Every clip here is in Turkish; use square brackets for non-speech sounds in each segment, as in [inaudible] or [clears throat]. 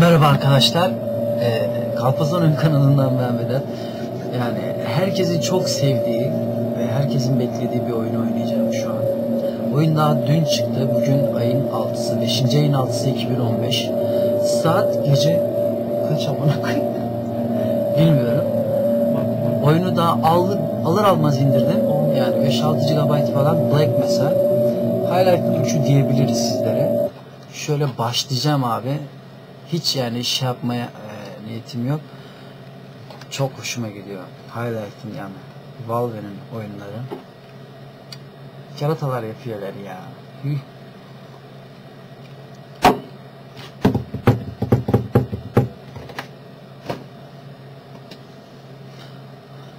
Merhaba arkadaşlar. Ee, Kalpazan'ın kanalından ben Vedat. Yani herkesin çok sevdiği ve herkesin beklediği bir oyun oynayacağım şu an. Oyun daha dün çıktı. Bugün ayın 6'sı. 5. ayın 6'sı 2015. Saat gece kaç amına? Bilmiyorum. Oyunu daha alır, alır almaz indirdim. Yani 5-6 GB falan Black mesela. Highlight 3'ü diyebiliriz sizlere. Şöyle başlayacağım abi. Hiç yani iş yapmaya e, niyetim yok. Çok hoşuma gidiyor. Highlight'ın yani. Valve'nin oyunları. Keratalar yapıyorlar ya. Hüh.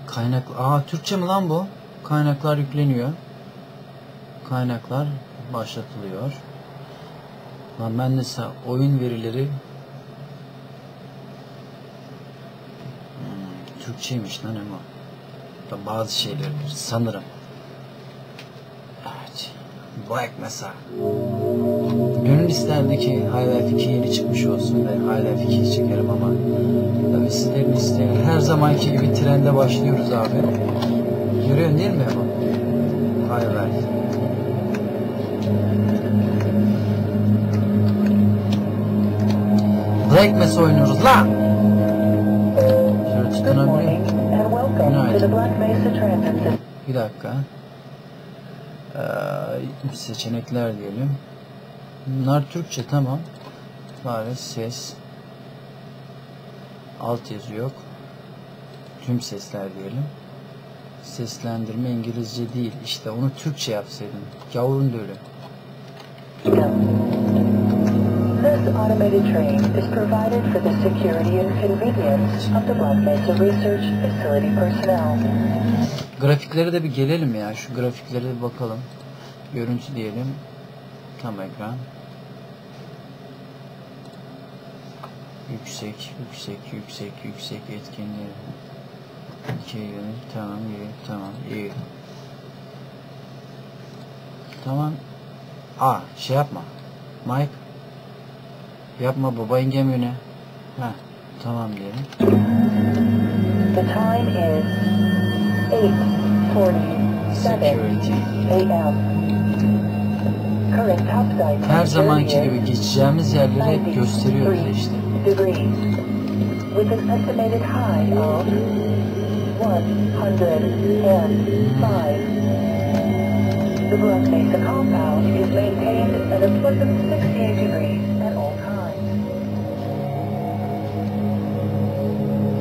Kaynak... Aa Türkçe mi lan bu? Kaynaklar yükleniyor. Kaynaklar başlatılıyor. Lan ben de oyun verileri Türkçeymiş lan ama. Da bazı şeylerdir sanırım. Evet. Black mesela. Gönül isterdi ki Half-Life 2 yeni çıkmış olsun ve Half-Life 2'yi çekerim ama tabii sizlerin isteği her zamanki gibi trende başlıyoruz abi. Görüyorsun değil mi ama? Half-Life. Black Mesa oynuyoruz lan. Bir dakika. Ee, seçenekler diyelim. Bunlar Türkçe tamam. Bari ses. Alt yazı yok. Tüm sesler diyelim. Seslendirme İngilizce değil. İşte onu Türkçe yapsaydın. Yavrun da öyle. Automated train is provided for the security and convenience of the Black Mesa Research Facility personnel. Grafiklere de bir gelelim ya. Şu grafiklere bir bakalım. Görüntü diyelim. Tam ekran. Yüksek, yüksek, yüksek, yüksek etkinliği. İki yönü, tamam, iyi, tamam, iyi. Tamam. Aa, şey yapma. Mike. Yapma baba ingem yöne. Heh, tamam diyelim. The time is 8.47 Security. a.m. Her zamanki gibi geçeceğimiz yerleri hep gösteriyor bize 93 işte. with an estimated high of 105. The Black Mesa compound is maintained at a pleasant 68 degrees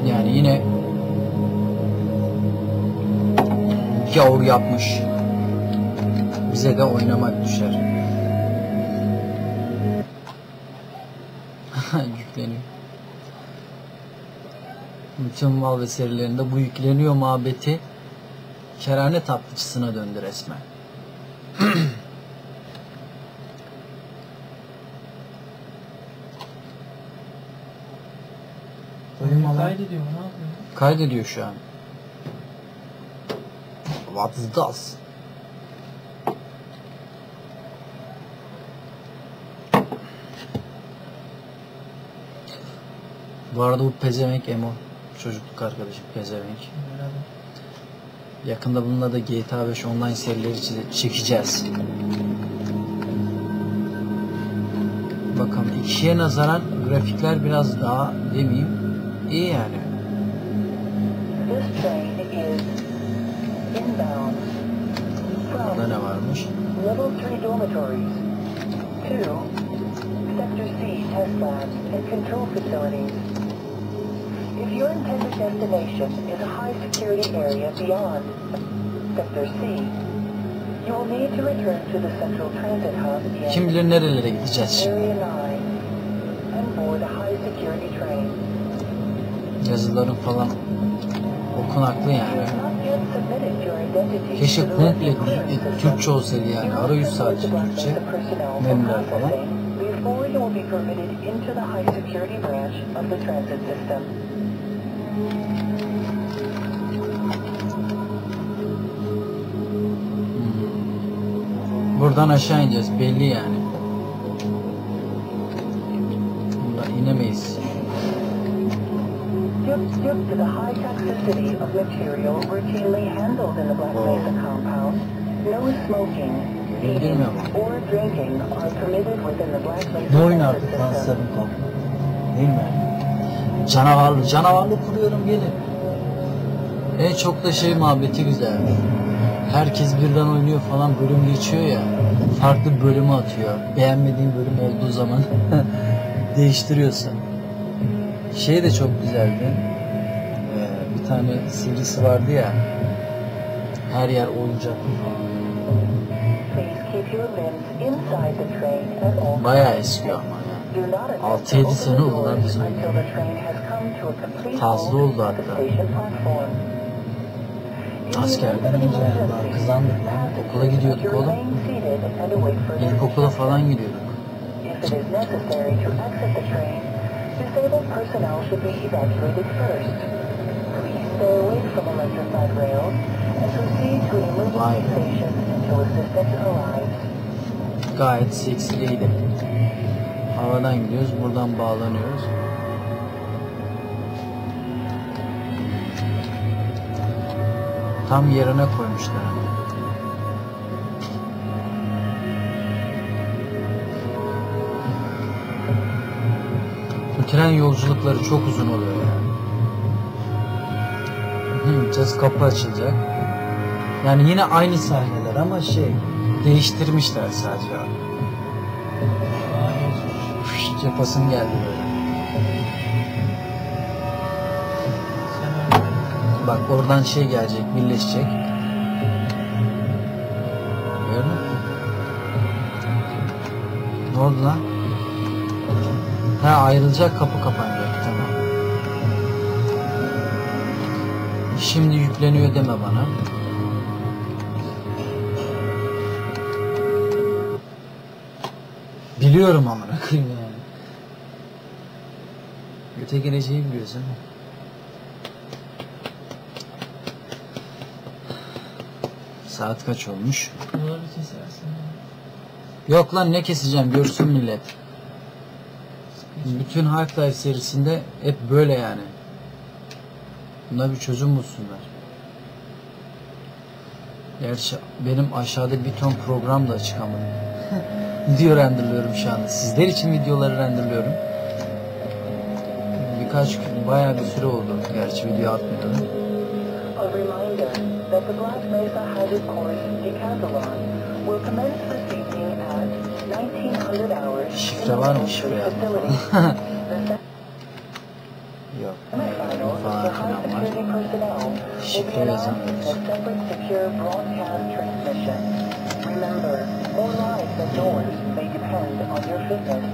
Yani yine gavur yapmış. Bize de oynamak düşer. yükleniyor. Bütün mal ve serilerinde bu yükleniyor muhabbeti kerane tatlıcısına döndü resmen. [clears throat] Kaydediyor ne yapıyor? Kaydediyor şu an. What is this? Bu arada bu pezevenk Emo. Çocukluk arkadaşım pezevenk. Yakında bununla da GTA 5 online serileri çekeceğiz. Bakalım ikiye nazaran grafikler biraz daha demeyeyim yani. This train is inbound Burada from ne varmış? Level 3 dormitories 2. Sector C test labs and control facilities. If your intended destination is a high security area beyond Sector C, you will need to return to the central transit hub in Kim bilir nerelere gideceğiz şimdi. Area 9 and board a high security train. Yazıların falan okunaklı yani. Keşke komple. Türkçe olsaydı yani. Arayüz sadece Türkçe. Menüler falan. System. Buradan aşağı ineceğiz belli yani. Due to the high toxicity of material routinely handled in the Black Mesa compound, no smoking, eating, or drinking are permitted within the Black Mesa Ne oyun artık lan system. Seven Cup? Değil mi? Canavarlı, canavarlı kuruyorum gelin. En çok da şey muhabbeti güzel. Herkes birden oynuyor falan bölüm geçiyor ya. Farklı bölümü atıyor. Beğenmediğin bölüm olduğu zaman [laughs] değiştiriyorsun. Şey de çok güzeldi. Ee, bir tane serisi vardı ya. Her yer oyuncaklı falan. Bayağı eski ama ya. Do not attempt Altı to yedi open sene the oldu lan complete Fazla oldu hatta. Askerden önce yani kızandık lan. Okula gidiyorduk oğlum. İlkokula falan gidiyorduk. Disabled personnel should be evacuated first. Please stay away from electrified rails and proceed to an emergency station until assistance arrives. Gayet seksiliydi. Havadan gidiyoruz, buradan bağlanıyoruz. Tam yerine koymuşlar. Tren yolculukları çok uzun oluyor yani. Hı, Gideceğiz kapı açılacak. Yani yine aynı sahneler ama şey değiştirmişler sadece. Fışt, Yapasım geldi böyle. Bak oradan şey gelecek, birleşecek. Gördün mü? Ne oldu lan? Ha ayrılacak kapı kapanacak tamam. Şimdi yükleniyor deme bana. Biliyorum amına koyayım yani. Öte geleceği biliyorsun. Saat kaç olmuş? Yok lan ne keseceğim görsün millet. Bütün Half-Life serisinde hep böyle yani. Buna bir çözüm bulsunlar. Gerçi benim aşağıda bir ton program da açık ama. [laughs] Video renderlıyorum şu anda. Sizler için videoları renderlıyorum. Birkaç gün, bayağı bir süre oldu. Gerçi video atmıyorum. A reminder that the Black Mesa Hybrid Course Decathlon will commence this Şifre var mı. The Yok. semifinals Falan filan var. Şifre yazamıyoruz. Remember, fitness.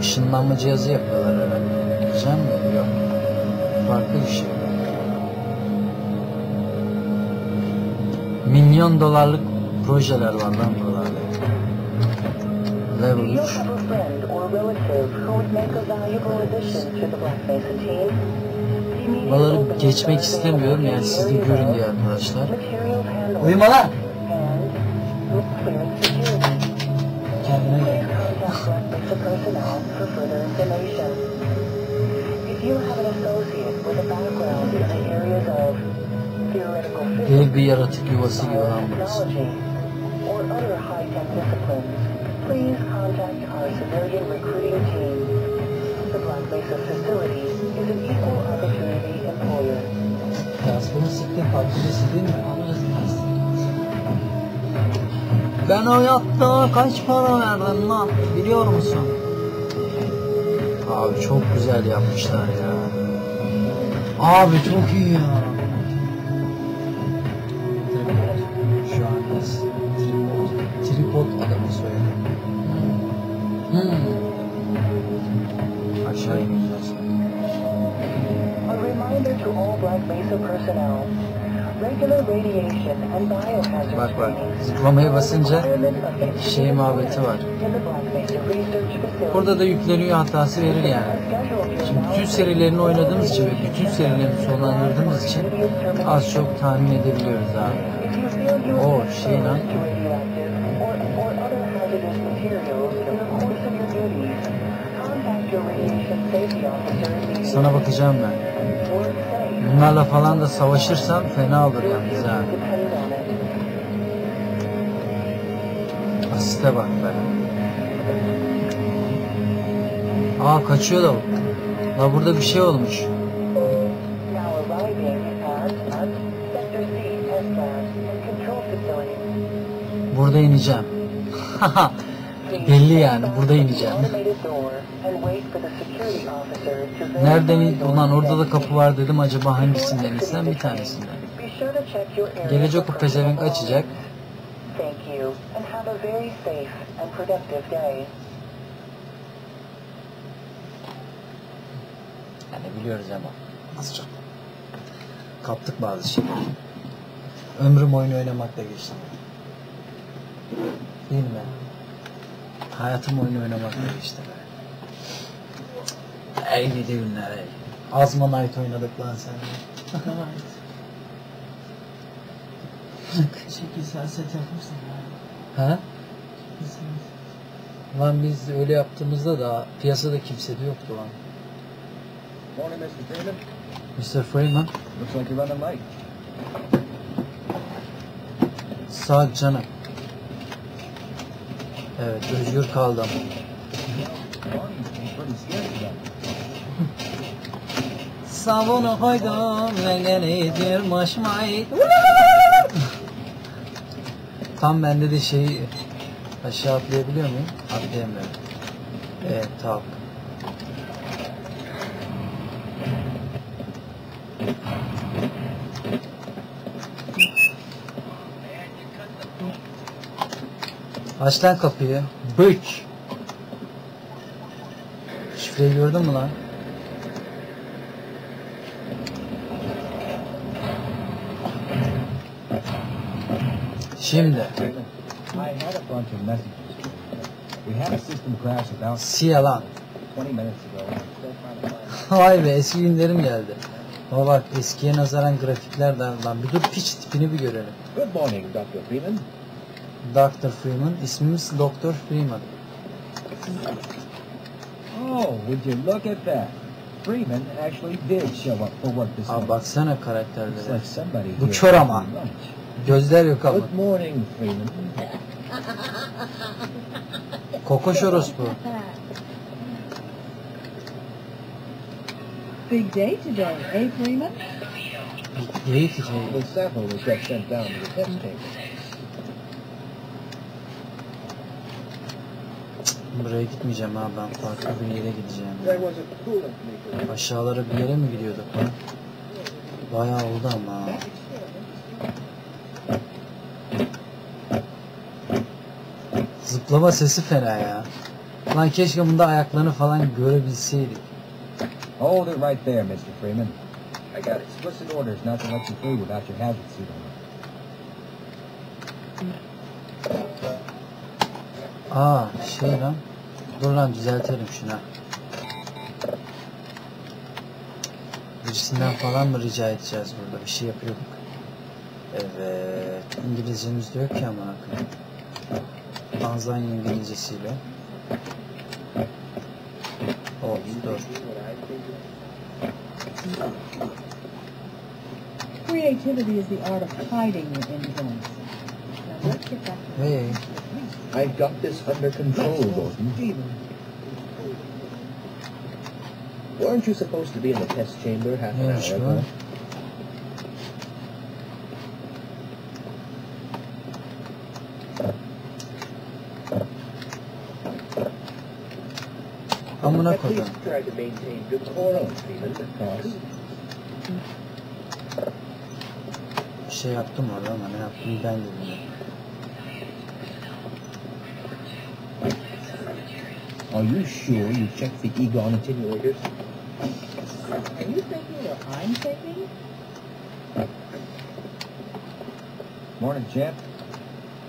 Işınlanma cihazı yapıyorlar herhalde. Güzel mi? Yok. Farklı bir şey. Milyon dolarlık projeler var lan buralarda. Level you 3. have a friend or relative who would make a valuable addition to the Black Mesa team? Immediate Buraları geçmek istemiyorum yani siz de görün diye arkadaşlar. Uyuma lan! Kendine gel. If you have an associate with a background Dev bir yaratık yuvası gibi lan burası. Yaspını siktir faturası değil mi? Ben o yatta kaç para verdim lan biliyor musun? Abi çok güzel yapmışlar ya. Abi çok iyi ya. Bak bak, zıplamaya basınca şey muhabbeti var. Burada da yükleniyor hatası verir yani. Şimdi bütün serilerini oynadığımız için ve bütün serilerini sonlandırdığımız için az çok tahmin edebiliyoruz abi. O şey lan. Sana bakacağım ben. Bunlarla falan da savaşırsam fena olur yalnız ha. Asiste bak be. Aa kaçıyor da. La burada bir şey olmuş. Burada ineceğim. [laughs] Belli yani burada ineceğim. Nereden Ulan orada da kapı var dedim acaba hangisinden insem bir tanesinden. Gelecek o pezevenk açacak. Yani biliyoruz ama az. Kaptık bazı şeyleri. Ömrüm oyun oynamakla geçti. Değil mi? Hayatım oyun oynamakla geçti be. Ey gidi günler ey. Azma Night oynadık lan sen. Şekil siyaset yapmışsın ya. ha? Lan biz öyle yaptığımızda da piyasada kimse de yoktu lan. Morning, Mr. Freeman. Mr. Freeman. Looks like you're running late. Sağ canım. Evet özgür kaldım. Morning. Pretty scared today. Savunu koydum ve gelidir maşmayı. Tam bende de şey aşağı atlayabiliyor muyum? Atlayamıyorum. Evet tamam. Aç lan kapıyı. Büç. Şifreyi gördün mü lan? Şimdi Freeman, I had a bunch of messages. We had a system crash about siyah lan. 20 minutes ago. and I'm still trying to find Vay be eski günlerim geldi. Ama bak eskiye nazaran grafikler de lan bir dur piç tipini bir görelim. Good morning, Dr. Freeman. Dr. Freeman. ismimiz Dr. Freeman. Oh, would you look at that? Freeman actually did show up for work this morning. baksana Looks karakterlere. Bu kör ama. Gözler yok ama. Good morning, Freeman. Kokoş orospu. Big day today, eh, Freeman? Ki şey. The sample was got sent down to the test chamber. Buraya gitmeyeceğim ha ben farklı bir yere gideceğim. Aşağılara bir yere mi gidiyorduk lan? Bayağı oldu ama. Zıplama sesi fena ya. Lan keşke bunda ayaklarını falan görebilseydik. Hold it right there, Mr. Freeman. I got explicit orders not to let you through without your hazard suit on. Aa şey lan. Dur lan düzeltelim şunu. Birisinden falan mı rica edeceğiz burada? Bir şey yapıyorduk. Evet. İngilizcemiz de yok ki ama. Tanzanya İngilizcesiyle. Oh dur. Creativity is the art of hiding your influence. Now let's get back to Hey. I've got this under control, Gordon. Weren't you supposed to be in the test chamber half an hour ago? Freeman, because Bir şey yaptım orada ama ne yaptım ben de bilmiyorum. Are you sure you checked the Egon attenuators? Are you thinking what I'm thinking? Morning, champ.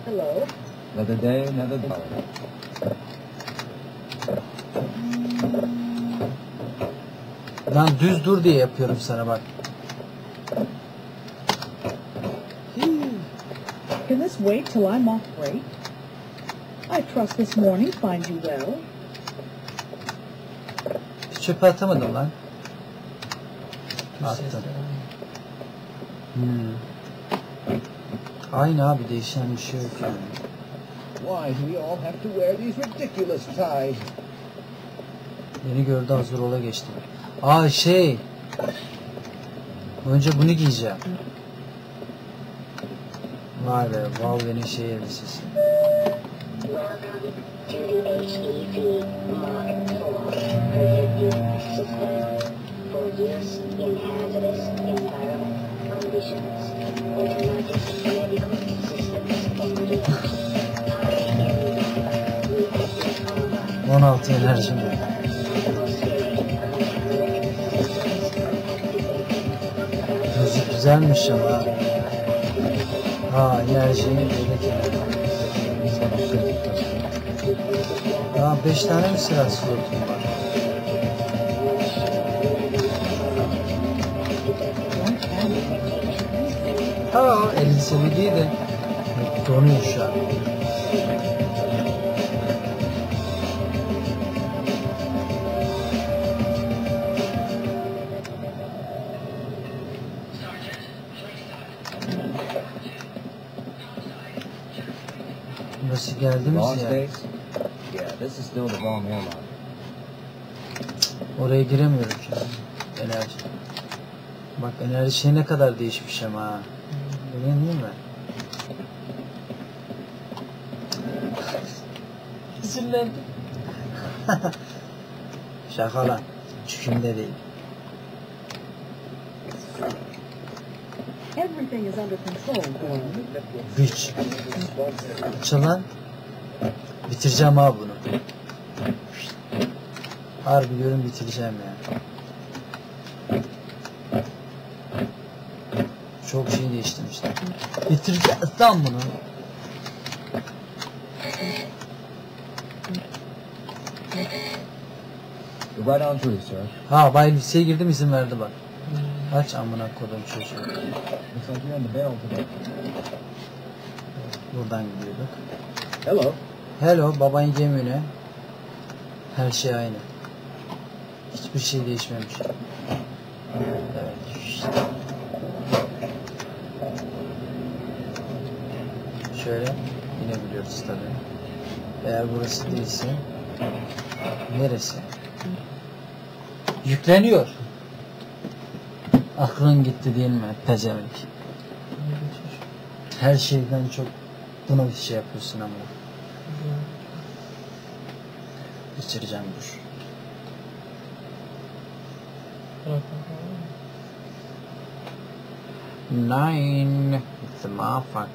Hello? Another day, another dollar. Lan düz dur diye yapıyorum sana bak. Can this wait till I'm off break? I trust this morning finds you well. Hiç çöpe atamadım lan. Attım. Hmm. Aynı abi değişen bir şey yok yani. Why do we all have to wear these ridiculous ties? Beni gördü hazır ola geçti. Aa şey. Önce bunu giyeceğim. Vay be Valve'nin şey elbisesi. Welcome to the HEV güzelmiş ama. Ha enerji yedek Aa 5 tane mi silah var? Ha elbiseli değil de donuyor şu an. The wrong airline. Oraya giremiyorum şu an. Enerji. Bak enerji şey ne kadar değişmiş ama ha. Değil mi? Sinirlendim. [laughs] Şaka lan. Çükümde değil. Everything is under control. Güç. Açılan. Bitireceğim ha bunu. Harbi diyorum bitireceğim ya. Çok şey değiştirmişler. Bitireceğiz lan bunu. Right on through, sir. Ha bay liseye girdim izin verdi bak. Aç amına kodum çocuğu. Buradan gidiyorduk. Hello. Hello baban gemine. Her şey aynı. Hiçbir şey değişmemiş. Evet işte. Şöyle inebiliyoruz tabi. Eğer burası değilse neresi? Yükleniyor. Aklın gitti değil mi pezevenk? Her şeyden çok buna bir şey yapıyorsun ama. Geçireceğim dur. Nine. It's a motherfucker.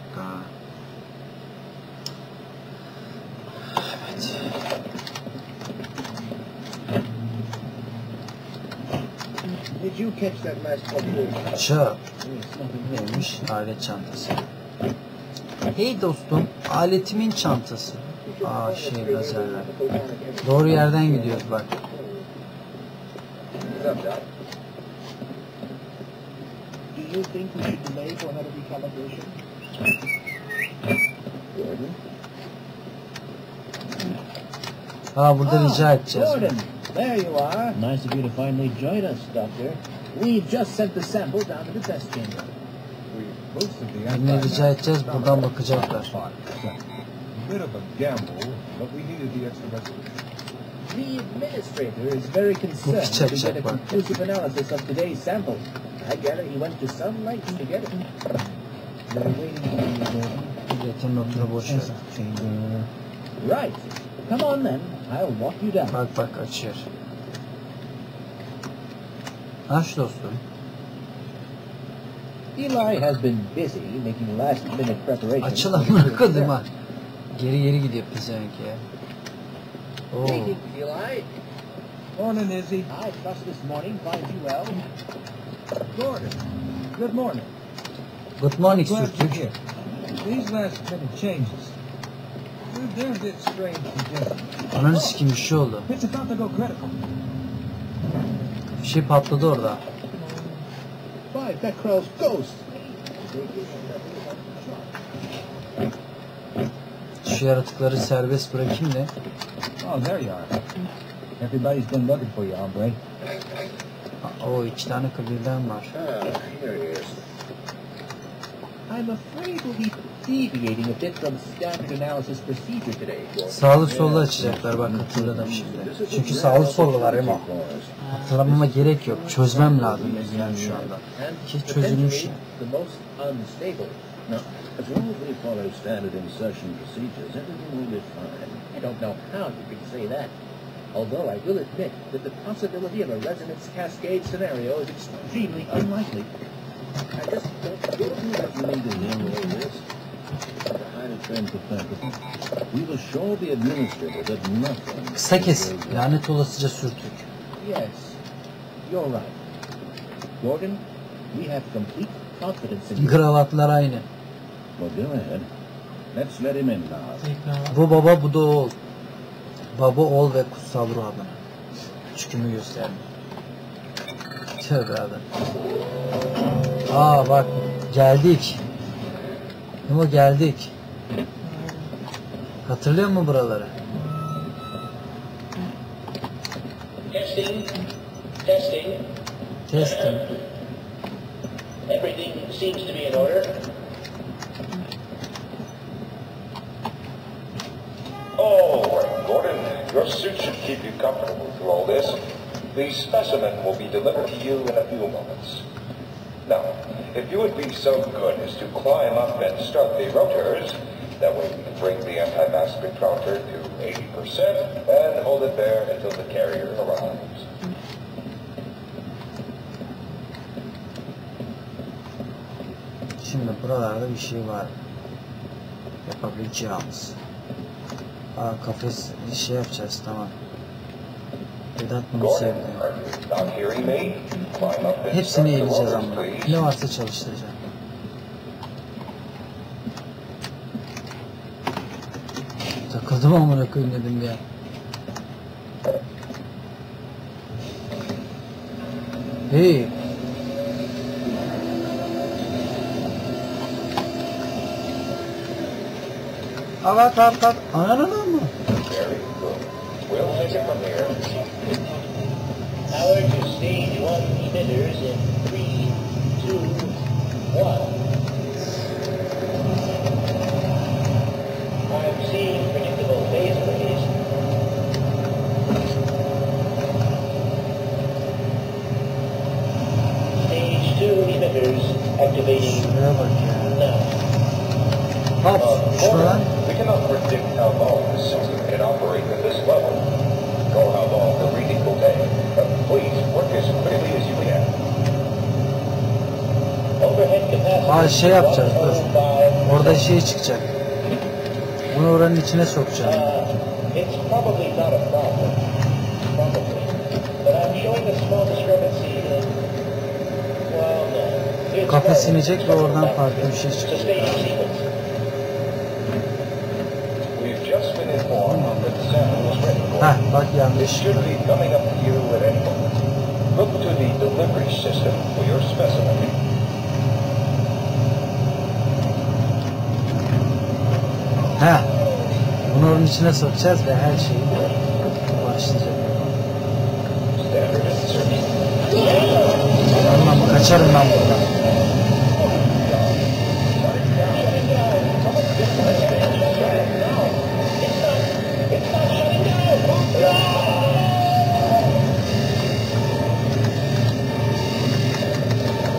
Evet. Did you catch that couple? Çöp. Neymiş? Alet çantası. Hey dostum, aletimin çantası. Aa şey lazerler. Doğru yerden gidiyoruz bak. Ha burada rica edeceğiz. Gordon, there you are. Nice of you to finally join us, Doctor. We've just sent the sample down to the test chamber. Anti- rica edeceğiz buradan bakacaklar. Bit of a gamble, but we needed the extra resolution. The administrator is very concerned check, to check, get a conclusive analysis of today's sample. I gather he went to some lengths to get it. They're waiting for you, Gordon. Milletin notunu boş ver. chamber. Right. Come on then. I'll walk you down. Bak bak açıyor. Aç dostum. Eli has been busy making last minute preparations. Açıl amına koydum ha. Geri geri gidiyor pezevenk ya. Oo. Morning, Izzy. I trust this morning finds you well. Gordon. Good morning. Good morning Sürtük. here. These last minute changes. They're a bit strange suggestions. Ananı sikim bir şey oldu. It's about to go critical. Bir şey patladı orada. By Beckrell's ghost. Şu yaratıkları serbest bırakayım da. Oh, there you are. Everybody's been looking for you, hombre. Oo iki tane kabirden var. Here he is. I'm afraid we'll be deviating a bit from standard analysis procedure today. Sağlı sollu açacaklar bak hatırladım şimdi. Çünkü sağlı sollu var Emo. Hatırlamama gerek yok. Çözmem lazım yani şu anda. And Ki çözülmüş as long as we follow standard insertion procedures, everything will be fine. I don't know how you can say that. Although I will admit that the possibility of a resonance cascade scenario is extremely unlikely. I just don't think that you need know all this. The highly trained professional. We will assure the administrator that nothing... Kısa kes. Lanet olasıca sürtük. Yes, you're right. Gordon, we have complete confidence in you. Kravatlar aynı. Well, go ahead. Let's let him in now. Bu baba bu da oğul. Baba oğul ve kutsal ruh adına. Çıkımı gösterme. Tövbe adam. Aa bak geldik. Emo geldik. Hatırlıyor musun buraları? Testing. Testing. Testing. Everything seems to be in order. Your suit should keep you comfortable through all this. The specimen will be delivered to you in a few moments. Now, if you would be so good as to climb up and start the rotors, that way we can bring the anti-mass spectrometer to 80% and hold it there until the carrier arrives. Şimdi buralarda bir şey var. Yapabileceğimiz. Aa kafes şey yapacağız tamam. Vedat bunu sevdi. Hepsini eğileceğiz ama. Ne varsa çalıştıracağım. Takıldım amına koyayım dedim ya. Hey. Al at at at. Ananı mı? Very good. We'll take it from here. Power to stage one emitters in three, two, one. I'm seeing predictable phase release. Stage two emitters activating Şuraya bak ya. now. Hop Uh, şuradan. Gordon, we cannot predict how long the system can operate at this level, nor how long the reading will take. But please, work as quickly as you can. Overhead capacity. Aa şey yapacağız dur. 105. Orada şey çıkacak. Bunu oranın içine sokacağım. Uh, it's probably not a problem. Probably. But I'm showing a small discrepancy in... Well, no. It's Kafes probably- inecek ve oradan farklı bir şey çıkacak. Heh bak yanlış. Look to the delivery system for your specimen. Heh. Bunu onun içine sokacağız ve her şey başlayacak. Allah'ım kaçarım ben buradan.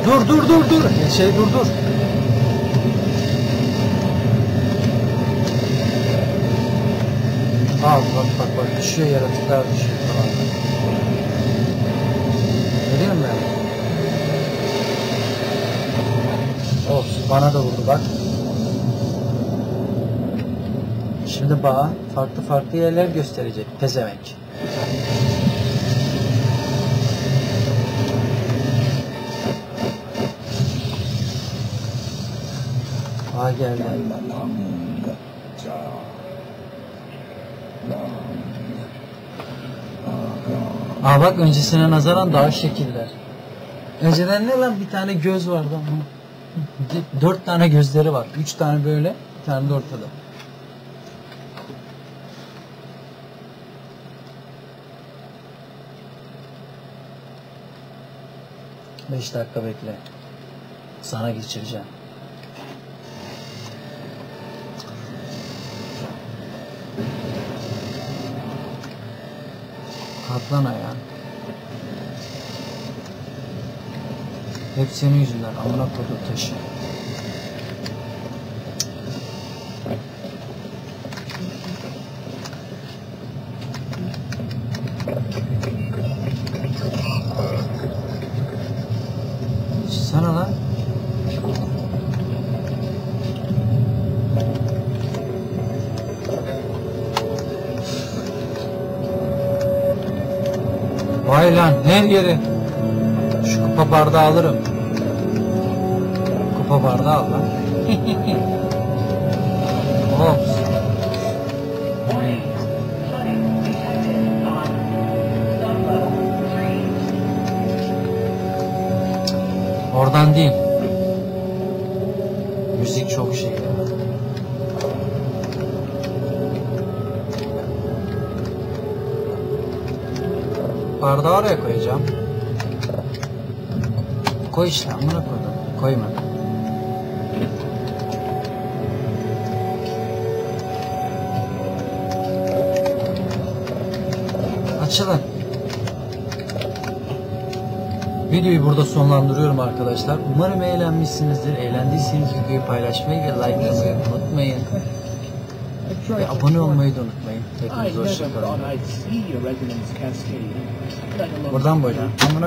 Dur dur dur dur. Şey dur dur. Al bak bak bak düşüyor yaratıklar düşüyor falan. Görüyor musun? Of bana da vurdu bak. Şimdi bana farklı farklı yerler gösterecek pezevenk. Aa geldi. Aa bak öncesine nazaran daha şekiller. Önceden ne lan bir tane göz vardı ama. Dört tane gözleri var. Üç tane böyle, bir tane de ortada. 5 dakika bekle. Sana geçireceğim. Kalk lan ayağa. Hep senin yüzünden amına kodum taşı. Vay lan her yeri. Şu kupa bardağı alırım. Kupa bardağı al lan. [laughs] Ops. Oradan değil. Bardağı oraya koyacağım. Koy işte amına koydum. Koyma. Açılın. Videoyu burada sonlandırıyorum arkadaşlar. Umarım eğlenmişsinizdir. Eğlendiyseniz videoyu paylaşmayı ve likelamayı unutmayın. Ve abone olmayı da unutmayın. I never thought I'd see a resonance cascade. let alone- Buradan böyle. Amına